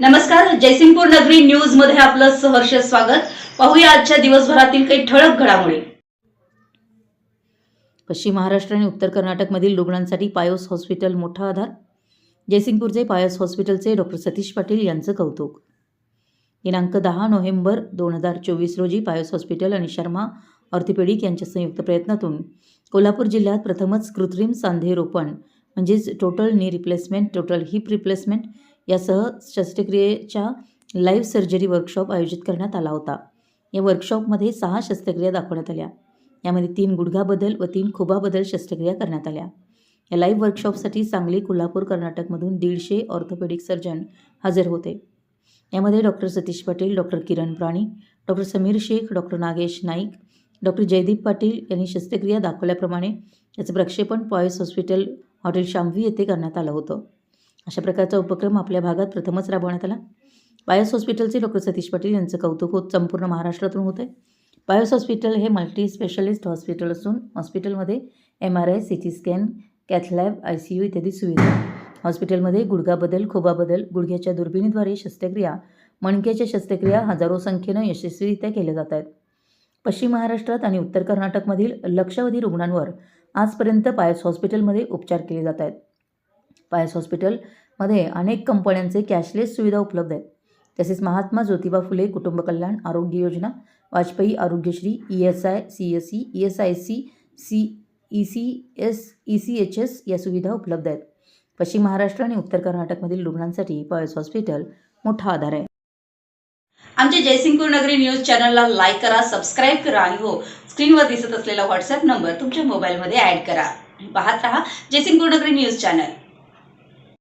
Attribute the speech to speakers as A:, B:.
A: नमस्कार जयसिंगपूर नगरी न्यूजमध्ये आपलं सहर्ष स्वागत. पाहूया आजच्या दिवसभरातील काही ठळक घडामोडी.
B: पश्चिम महाराष्ट्र आणि उत्तर कर्नाटकमधील रुग्णांसाठी पायोस हॉस्पिटल मोठा आधार. जयसिंगपूरचे पायोस हॉस्पिटलचे डॉक्टर सतीश पाटील यांचं कौतुक. दिनांक दहा नोव्हेंबर दोन हजार चोवीस रोजी पायोस हॉस्पिटल आणि शर्मा ऑर्थोपेडिक यांच्या संयुक्त प्रयत्नातून कोल्हापूर जिल्ह्यात प्रथमच कृत्रिम सांधे रोपण म्हणजेच total knee replacement total heap replacement यासह शस्त्रक्रियेच्या लाईव्ह सर्जरी वर्कशॉप आयोजित करण्यात आला होता. या वर्कशॉपमध्ये सहा शस्त्रक्रिया दाखवण्यात आल्या. यामध्ये तीन गुडघा बदल व तीन खुबा बदल शस्त्रक्रिया करण्यात आल्या. या लाईव्ह वर्कशॉपसाठी सांगली कोल्हापूर कर्नाटकमधून दीडशे ऑर्थोपेडिक सर्जन हजर होते. यामध्ये doctor Satish Patil doctor Kiran Prani doctor Sameer Shaikh doctor Nagesh Naik doctor Jaydeep Patil यांनी शस्त्रक्रिया दाखवल्याप्रमाणे याचं प्रक्षेपण पॉयस हॉस्पिटल हॉटेल शांभवी येथे करण्यात आलं होतं. अशा प्रकारचा उपक्रम आपल्या भागात प्रथमच राबवण्यात आला. पायस हॉस्पिटलचे डॉक्टर सतीश पाटील यांचं कौतुक होत संपूर्ण महाराष्ट्रातून होत आहे. बायोस हॉस्पिटल हे मल्टी स्पेशलिस्ट हॉस्पिटल असून हॉस्पिटलमध्ये M R I C T scan cath lab I C U इत्यादी सुविधा हॉस्पिटलमध्ये गुडघा बदल खोबा बदल गुडघ्याच्या दुर्बिणीद्वारे शस्त्रक्रिया मणक्याच्या शस्त्रक्रिया हजारो संख्येनं यशस्वीरित्या केल्या जात आहेत. पश्चिम महाराष्ट्रात आणि उत्तर कर्नाटकमधील लक्षावधी रुग्णांवर आजपर्यंत पायस हॉस्पिटलमध्ये उपचार केले जात आहेत. पायस हॉस्पिटलमध्ये अनेक कंपन्यांचे कॅशलेस सुविधा उपलब्ध आहेत. तसेच महात्मा ज्योतिबा फुले कुटुंब कल्याण आरोग्य योजना Vajpayee Arogyashri E S I C S C E S I C C E C S E C H S या सुविधा उपलब्ध आहेत. पश्चिम महाराष्ट्र आणि उत्तर कर्नाटकमधील रुग्णांसाठी पायस हॉस्पिटल मोठा आधार आहे.
A: आमच्या जयसिंगपूर नगरी न्यूज चॅनलला लाईक करा सबस्क्राईब करा आणि हो स्क्रीनवर दिसत असलेला व्हॉट्सअप नंबर तुमच्या मोबाईलमध्ये ऍड करा. पाहत रहा जयसिंगपूर नगरी न्यूज चॅनल.